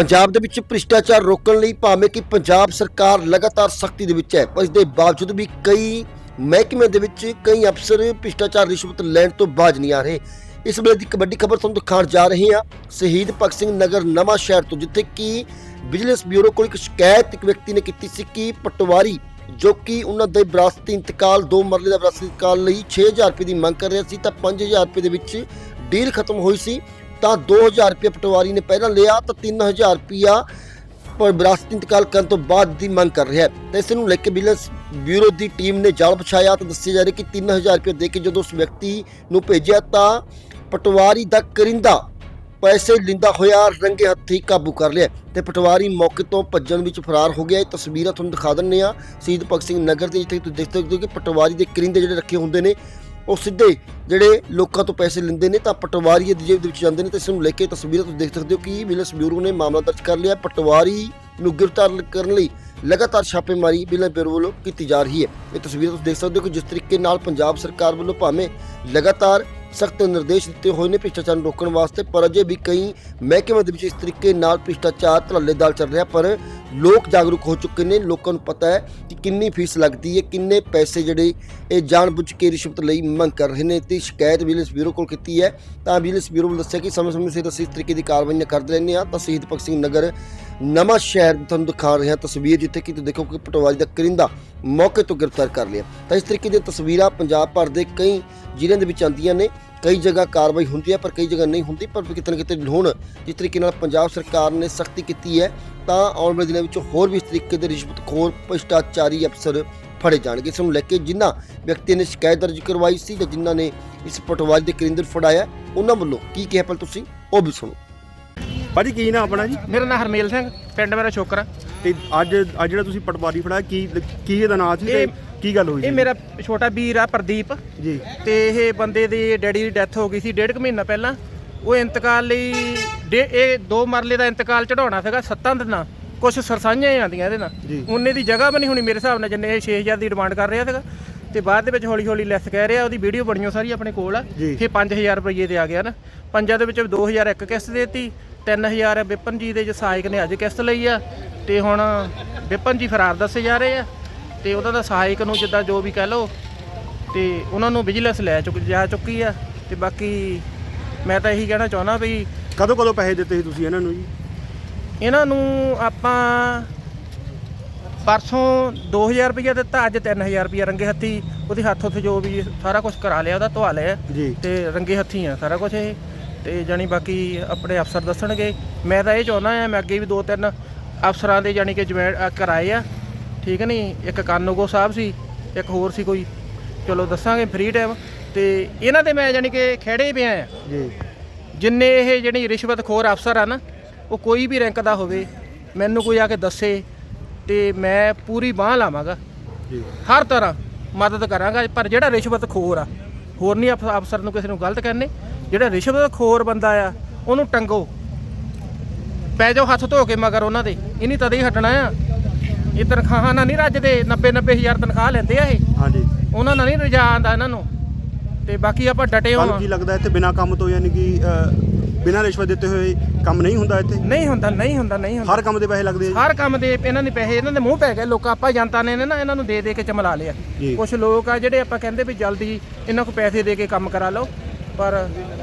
ਪੰਜਾਬ ਦੇ ਵਿੱਚ ਭ੍ਰਿਸ਼ਟਾਚਾਰ ਰੋਕਣ ਲਈ ਭਾਵੇਂ ਕਿ ਪੰਜਾਬ ਸਰਕਾਰ ਲਗਾਤਾਰ ਸਖਤੀ ਦੇ ਵਿੱਚ ਹੈ, ਪਰ ਇਸ ਦੇ ਬਾਵਜੂਦ ਵੀ ਕਈ ਮਹਿਕਮੇ ਦੇ ਵਿੱਚ ਕਈ ਅਫਸਰ ਭ੍ਰਿਸ਼ਟਾਚਾਰ ਰਿਸ਼ਵਤ ਲੈਣ ਤੋਂ ਬਾਜ ਨਹੀਂ ਆ ਰਹੇ। ਇਸ ਵੇਲੇ ਦੀ ਇੱਕ ਖਬਰ ਤੁਹਾਨੂੰ ਦਿਖਾਉਣ ਜਾ ਰਹੇ ਹਾਂ। ਸ਼ਹੀਦ ਭਗਤ ਸਿੰਘ ਨਗਰ ਨਵਾਂ ਸ਼ਹਿਰ ਤੋਂ, ਜਿੱਥੇ ਕਿ ਵਿਜੀਲੈਂਸ ਬਿਊਰੋ ਕੋਲ ਇੱਕ ਸ਼ਿਕਾਇਤ ਇੱਕ ਵਿਅਕਤੀ ਨੇ ਕੀਤੀ ਸੀ ਕਿ ਪਟਵਾਰੀ, ਜੋ ਕਿ ਉਹਨਾਂ ਦੇ ਵਿਰਾਸਤੀ ਇੰਤਕਾਲ, ਦੋ ਮਰਲੇ ਦਾ ਵਿਰਾਸਤੀ ਇੰਤਕਾਲ ਲਈ 6000 ਰੁਪਏ ਦੀ ਮੰਗ ਕਰ ਰਿਹਾ ਸੀ, ਤਾਂ 5000 ਰੁਪਏ ਦੇ ਵਿੱਚ ਡੀਲ ਖਤਮ ਹੋਈ ਸੀ। ਤਾਂ 2000 ਰੁਪਏ ਪਟਵਾਰੀ ਨੇ ਪਹਿਲਾਂ ਲਿਆ ਤਾਂ 3000 ਰੁਪਿਆ ਪਰ ਵਿਰਾਸਤੀ ਇੰਤਕਾਲ ਕਰਨ ਤੋਂ ਬਾਅਦ ਦੀ ਮੰਗ ਕਰ ਰਿਹਾ ਹੈ। ਤੇ ਇਸ ਨੂੰ ਲੈ ਕੇ ਵਿਜੀਲੈਂਸ ਬਿਊਰੋ ਦੀ ਟੀਮ ਨੇ ਜਾਲ ਵਿਛਾਇਆ ਤਾਂ ਦੱਸਿਆ ਜਾ ਰਿਹਾ ਕਿ 3000 ਰੁਪਏ ਦੇ ਕੇ ਜਦੋਂ ਉਸ ਵਿਅਕਤੀ ਨੂੰ ਭੇਜਿਆ ਤਾਂ ਪਟਵਾਰੀ ਦਾ ਕਰਿੰਦਾ ਪੈਸੇ ਲਿੰਦਾ ਹੋਇਆ ਰੰਗੇ ਹੱਥੀ ਕਾਬੂ ਕਰ ਲਿਆ। ਤੇ ਪਟਵਾਰੀ ਮੌਕੇ ਤੋਂ ਭੱਜਣ ਵਿੱਚ ਫਰਾਰ ਹੋ ਗਿਆ। ਇਹ ਤਸਵੀਰਾਂ ਤੁਹਾਨੂੰ ਦਿਖਾ ਦਿੰਨੇ ਆ ਸ਼ਹੀਦ ਭਗਤ ਸਿੰਘ ਨਗਰ ਦੇ ਜਿੱਥੇ ਤੁਸੀਂ ਦੇਖ ਸਕਦੇ ਹੋ ਕਿ ਪਟਵਾਰੀ ਦੇ ਕਰਿੰਦੇ ਜਿਹੜੇ ਰੱਖੇ ਹੁੰਦੇ ਨੇ ਉਹ ਸਿੱਧੇ ਜਿਹੜੇ ਲੋਕਾਂ ਤੋਂ ਪੈਸੇ ਲੈਂਦੇ ਨੇ ਤਾਂ ਪਟਵਾਰੀ ਦੀ ਜੇਬ ਦੇ ਵਿੱਚ ਜਾਂਦੇ ਨੇ ਤੇ ਇਸ ਨੂੰ ਲੈ ਕੇ ਤਸਵੀਰਾਂ ਤੁਸੀਂ ਦੇਖ ਸਕਦੇ ਹੋ ਕਿ ਵਿਜੀਲੈਂਸ ਬਿਊਰੋ ਨੇ ਮਾਮਲਾ ਦਰਜ ਕਰ ਲਿਆ। ਪਟਵਾਰੀ ਨੂੰ ਗ੍ਰਿਫਤਾਰ ਕਰਨ ਲਈ ਲਗਾਤਾਰ ਛਾਪੇਮਾਰੀ ਵਿਜੀਲੈਂਸ ਬਿਊਰੋ ਵੱਲੋਂ ਕੀਤੀ ਜਾ ਰਹੀ ਹੈ। ਇਹ ਤਸਵੀਰਾਂ ਤੁਸੀਂ ਦੇਖ ਸਕਦੇ ਹੋ ਕਿ ਜਿਸ ਤਰੀਕੇ ਨਾਲ ਪੰਜਾਬ ਸਰਕਾਰ ਵੱਲੋਂ ਭਾਵੇਂ ਲਗਾਤਾਰ ਸਖਤ ਨਿਰਦੇਸ਼ ਦਿੱਤੇ ਹੋਏ ਨੇ ਭ੍ਰਿਸ਼ਟਾਚਾਰ ਨੂੰ ਰੋਕਣ ਵਾਸਤੇ, ਪਰ ਅਜੇ ਵੀ ਕਈ ਮਹਿਕਮੇ ਦੇ ਵਿੱਚ ਇਸ ਤਰੀਕੇ ਨਾਲ ਭ੍ਰਿਸ਼ਟਾਚਾਰ ਧੜੱਲੇਦਾਰ ਚੱਲ ਰਿਹਾ, ਪਰ ਲੋਕ ਜਾਗਰੂਕ ਹੋ ਚੁੱਕੇ ਨੇ। ਲੋਕਾਂ ਨੂੰ ਪਤਾ ਹੈ ਕਿ ਕਿੰਨੀ ਫੀਸ ਲੱਗਦੀ ਹੈ, ਕਿੰਨੇ ਪੈਸੇ ਜਿਹੜੇ ਇਹ ਜਾਣਬੁੱਝ ਕੇ ਰਿਸ਼ਵਤ ਲਈ ਮੰਗ ਕਰ ਰਹੇ ਨੇ ਤੇ ਸ਼ਿਕਾਇਤ ਵਿਜੀਲੈਂਸ ਬਿਊਰੋ ਕੋਲ ਕੀਤੀ ਹੈ। ਤਾਂ ਵਿਜੀਲੈਂਸ ਬਿਊਰੋ ਨੇ ਦੱਸਿਆ ਕਿ ਸਮੇਂ-ਸਮੇਂ ਸਿਰ ਅਸੀਂ ਇਸ ਤਰੀਕੇ ਦੀ ਕਾਰਵਾਈਆਂ ਕਰਦੇ ਰਹਿੰਦੇ ਹਾਂ। ਤਾਂ ਸ਼ਹੀਦ ਭਗਤ ਸਿੰਘ ਨਗਰ ਨਵਾਂ ਸ਼ਹਿਰ ਤੁਹਾਨੂੰ ਦਿਖਾ ਰਿਹਾ ਤਸਵੀਰ ਜਿੱਥੇ ਕਿ ਤੁਸੀਂ ਦੇਖੋ ਕਿ ਪਟਵਾਰੀ ਦਾ ਕਰਿੰਦਾ ਮੌਕੇ ਤੋਂ ਗ੍ਰਿਫਤਾਰ ਕਰ ਲਿਆ। ਤਾਂ ਇਸ ਤਰੀਕੇ ਦੀਆਂ ਤਸਵੀਰਾਂ ਪੰਜਾਬ ਭਰ ਦੇ ਕਈ ਜ਼ਿਲ੍ਹਿਆਂ ਦੇ ਵਿੱਚ ਆਉਂਦੀਆਂ ਨੇ। ਕਈ ਜਗ੍ਹਾ ਕਾਰਵਾਈ ਹੁੰਦੀ ਹੈ, ਪਰ ਕਈ ਜਗ੍ਹਾ ਨਹੀਂ ਹੁੰਦੀ। ਪਰ ਕਿਤੇ ਨਾ ਕਿਤੇ ਹੁਣ ਜਿਸ ਤਰੀਕੇ ਨਾਲ ਪੰਜਾਬ ਸਰਕਾਰ ਨੇ ਸਖਤੀ ਕੀਤੀ ਹੈ ਤਾਂ ਆਉਣ ਵਾਲੇ ਦਿਨਾਂ ਵਿੱਚ ਹੋਰ ਵੀ ਇਸ ਤਰੀਕੇ ਦੇ ਰਿਸ਼ਵਤਖੋਰ ਭ੍ਰਿਸ਼ਟਾਚਾਰੀ ਅਫਸਰ ਫੜੇ ਜਾਣਗੇ। ਇਸ ਨੂੰ ਲੈ ਕੇ ਜਿਨ੍ਹਾਂ ਵਿਅਕਤੀਆਂ ਨੇ ਸ਼ਿਕਾਇਤ ਦਰਜ ਕਰਵਾਈ ਸੀ ਜਾਂ ਜਿਨ੍ਹਾਂ ਨੇ ਇਸ ਪਟਵਾਰੀ ਦੇ ਕਰਿੰਦਰ ਫੜਾਇਆ ਉਹਨਾਂ ਵੱਲੋਂ ਕੀ ਕਿਹਾ ਪਹਿਲਾਂ ਤੁਸੀਂ? ਉਹ ਵੀ ਸੁਣੋ। ਭਾਜੀ ਕੀ ਨਾਮ ਆਪਣਾ ਜੀ? ਮੇਰਾ ਨਾਮ ਹਰਮੇਲ ਸਿੰਘ ਪਿੰਡ ਮੇਰਾ ਛੋਕਰਾ ਤੇ ਅੱਜ ਅੱਜ ਜਿਹੜਾ ਤੁਸੀਂ ਪਟਵਾਰੀ ਫੜਾਇਆ ਕੀ ਕੀ ਇਹਦਾ ਨਾਮ ਸੀ ਤੇ ਇਹ- ਕੀ ਗੱਲ ਹੋਈ ਇਹ? ਮੇਰਾ ਛੋਟਾ ਵੀਰ ਆ ਪ੍ਰਦੀਪ। ਜੀ। ਤੇ ਇਹ ਬੰਦੇ ਦੀ ਡੈਡੀ ਦੀ ਡੈਥ ਹੋ ਗਈ ਸੀ ਡੇਢ ਕੁ ਮਹੀਨਾ ਪਹਿਲਾਂ। ਉਹ ਇੰਤਕਾਲ ਲਈ ਡੇ- ਇਹ ਦੋ ਮਰਲੇ ਦਾ ਇੰਤਕਾਲ ਚੜਾਉਣਾ ਸੀਗਾ ਸੱਤਾਂ ਦਿਨਾਂ। ਕੁਝ ਸਰਸਾਈਆਂ ਹੀ ਆਉਂਦੀਆਂ ਇਹਦੇ ਨਾਲ। ਉਹਨੇ ਦੀ ਜਗ੍ਹਾ ਵੀ ਨਹੀਂ ਹੋਣੀ ਮੇਰੇ ਹਿਸਾਬ ਨਾਲ ਜਿੰਨੇ ਇਹ 6000 ਦੀ ਡਿਮਾਂਡ ਕਰ ਰਿਹਾ ਸੀਗਾ। ਤੇ ਬਾਅਦ ਦੇ ਵਿੱਚ ਹੌਲੀ ਹੌਲੀ ਲੈਸ ਕਹਿ ਰਿਹਾ ਉਹਦੀ ਵੀਡੀਓ ਬਣੀਓ ਸਾਰੀ ਆਪਣੇ ਕੋਲ ਆ। ਜੀ। ਫਿਰ 5000 ਰੁਪਏ ਤੇ ਆ ਗਿਆ ਨਾ। ਪੰਜਾਂ ਦੇ ਵਿੱਚ 2000 ਇੱਕ ਕਿਸ਼ਤ ਦੇਤੀ 3000 ਵਿਪਨ ਜੀ ਦੇ ਜੋ ਸਹਾਇਕ ਨੇ ਅੱਜ ਕਿਸ਼ਤ ਲਈ ਆ। ਤੇ ਹੁਣ ਵਿਪਨ ਜੀ ਫਰਾਰ ਦੱਸੇ ਜਾ ਰਹੇ ਆ। ਤੇ ਉਹਨਾਂ ਦਾ ਸਹਾਇਕ ਨੂੰ ਜਿੱਦਾਂ ਜੋ ਵੀ ਕਹਿ ਲਓ ਤੇ ਉਹਨਾਂ ਨੂੰ ਵਿਜੀਲੈਂਸ ਲੈ ਚੁੱਕ ਜਾ ਚੁੱਕੀ ਆ। ਤੇ ਬਾਕੀ ਮੈਂ ਤਾਂ ਇਹੀ ਕਹਿਣਾ ਚਾਹੁੰਦਾ ਵੀ ਕਦੋਂ ਕਦੋਂ ਪੈਸੇ ਦਿੱਤੇ ਸੀ ਤੁਸੀਂ ਇਹਨਾਂ ਨੂੰ ਜੀ? ਇਹਨਾਂ ਨੂੰ ਆਪਾਂ ਪਰਸੋਂ 2000 ਰੁਪਇਆ ਦਿੱਤਾ ਅੱਜ 3000 ਰੁਪਇਆ ਰੰਗੇ ਹੱਥੀ। ਉਹਦੇ ਹੱਥ ਉੱਥੇ ਜੋ ਵੀ ਸਾਰਾ ਕੁਝ ਕਰਾ ਲਿਆ ਉਹਦਾ ਧਵਾ ਲਿਆ। ਜੀ। ਤੇ ਰੰਗੇ ਹੱਥੀ ਆ ਸਾਰਾ ਕੁਝ ਇਹ। ਤੇ ਜਾਣੀ ਬਾਕੀ ਆਪਣੇ ਅਫਸਰ ਦੱਸਣਗੇ। ਮੈਂ ਤਾਂ ਇਹ ਚਾਹੁੰਦਾ ਆ ਮੈਂ ਅੱਗੇ ਵੀ ਦੋ ਤਿੰਨ ਅਫਸਰਾਂ ਦੇ ਜਾਣੀ ਕਿ ਜੁਆਇਨ ਅ, ਕਰਾਏ ਆ। ਠੀਕ ਨਹੀਂ? ਇੱਕ ਕਾਨੂੰਗੋ ਸਾਹਿਬ ਸੀ ਇੱਕ ਹੋਰ ਸੀ ਕੋਈ। ਚਲੋ ਦੱਸਾਂਗੇ ਫ੍ਰੀ ਟਾਈਮ ਤੇ ਇਹਨਾਂ ਦੇ ਮੈਂ ਜਾਣੀ ਕਿ ਖੇੜੇ ਪਿਆ ਆ। ਜੀ। ਜਿੰਨੇ ਇਹ ਜਿਹੜੀ ਰਿਸ਼ਵਤਖੋਰ ਅਫਸਰ ਆ ਨਾ ਉਹ ਕੋਈ ਵੀ ਰੈਂਕ ਦਾ ਹੋਵੇ ਮੈਨੂੰ ਕੋਈ ਆ ਕੇ ਦੱਸੇ ਤੇ ਮੈਂ ਪੂਰੀ ਬਾਹ ਲਾਵਾਂਗਾ। ਜੀ। ਹਰ ਤਰ੍ਹਾਂ ਮਦਦ ਕਰਾਂਗਾ ਪਰ ਜਿਹੜਾ ਰਿਸ਼ਵਤਖੋਰ ਆ ਹੋਰ ਨਹੀਂ ਅਫ- ਅਫਸਰ ਨੂੰ ਕਿਸੇ ਨੂੰ ਗਲਤ ਕਹਿੰਦੇ ਜਿਹੜਾ ਰਿਸ਼ਵਤਖੋਰ ਬੰਦਾ ਆ ਉਹਨੂੰ ਟੰਗੋ। ਪੈ ਜਾਓ ਹੱਥ ਧੋ ਕੇ ਮਗਰ ਉਹਨਾਂ ਦੇ ਇਹ ਨਹੀਂ ਤਦੇ ਹੀ ਹਟਣਾ ਆ। ਇਹ ਤਨਖਾਹਾਂ ਨਾਲ ਨਹੀਂ ਰੱਜਦੇ 90 90 ਹਜ਼ਾਰ ਤਨਖਾਹ ਲੈਂਦੇ ਆ ਇਹ। ਹਾਂਜੀ। ਉਹਨਾਂ ਨਾਲ ਨਹੀਂ ਰਜਾ ਆਉਂਦਾ ਇਹਨਾਂ ਨੂੰ। ਤੇ ਬਾਕੀ ਆਪਾਂ ਡਟੇ ਤੁਹਾਨੂੰ ਹਾਂ ਕੀ ਲੱਗਦਾ ਇੱਥੇ ਬਿਨਾਂ ਕੰਮ ਤੋਂ ਯਾਨੀ ਕਿ ਅ, ਬਿਨਾਂ ਰਿਸ਼ਵਤ ਦਿੱਤੇ ਹੋਏ ਕੰਮ ਨਹੀਂ ਹੁੰਦਾ ਇੱਥੇ? ਨਹੀਂ ਹੁੰਦਾ ਨਹੀਂ ਹੁੰਦਾ ਨਹੀਂ ਹੁੰਦਾ। ਹਰ ਕੰਮ ਦੇ ਪੈਸੇ ਲੱਗਦੇ ਆ? ਹਰ ਕੰਮ ਦੇ ਇਹਨਾਂ ਦੇ ਪੈਸੇ ਇਹਨਾਂ ਦੇ ਮੂੰਹ ਪੈ ਗਏ। ਲੋਕਾਂ ਆਪਾਂ ਜਨਤਾ ਨੇ ਨਾ ਇਹਨਾਂ ਨੂੰ ਦੇ ਦੇ ਕੇ ਚਮਲਾ ਲਿਆ। ਜੀ। ਕੁਝ ਲੋਕ ਆ ਜਿਹੜੇ ਆਪਾਂ ਕਹਿੰਦੇ ਵੀ ਜਲਦੀ ਇਹਨਾਂ ਕੋਲ ਪੈਸੇ ਦੇ ਕੇ ਕੰਮ ਕਰਾ ਲਓ ਪਰ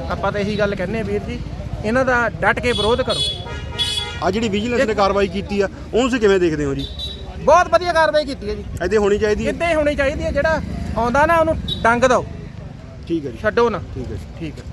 ਆਪਾਂ ਤਾਂ ਇਹੀ ਗੱਲ ਕਹਿੰਦੇ ਆ ਵੀਰ ਜੀ ਇਹਨਾਂ ਦਾ ਡਟ ਕੇ ਵਿਰੋਧ ਕਰੋ। ਆਹ ਜਿਹੜੀ ਵਿਜੀਲੈਂਸ ਨੇ ਕਾਰਵਾਈ ਕੀਤੀ ਆ ਉਹਨੂੰ ਤੁਸੀਂ ਕਿਵੇਂ ਦੇਖਦੇ ਹੋ ਜੀ? ਬਹੁਤ ਵਧੀਆ ਕਾਰਵਾਈ ਕੀਤੀ ਹੈ ਜੀ। ਐਦੇ ਹੋਣੀ ਚਾਹੀਦੀ ਹੈ। ਇੱਦਾਂ ਹੀ ਹੋਣੀ ਚਾਹੀਦੀ ਹੈ ਜਿਹੜਾ ਆਉਂਦਾ ਨਾ ਉਹਨੂੰ ਡੰਗ ਦਿਓ। ਠੀਕ ਹੈ ਜੀ। ਛੱਡੋ ਨਾ। ਠੀਕ ਹੈ ਠੀਕ ਹੈ।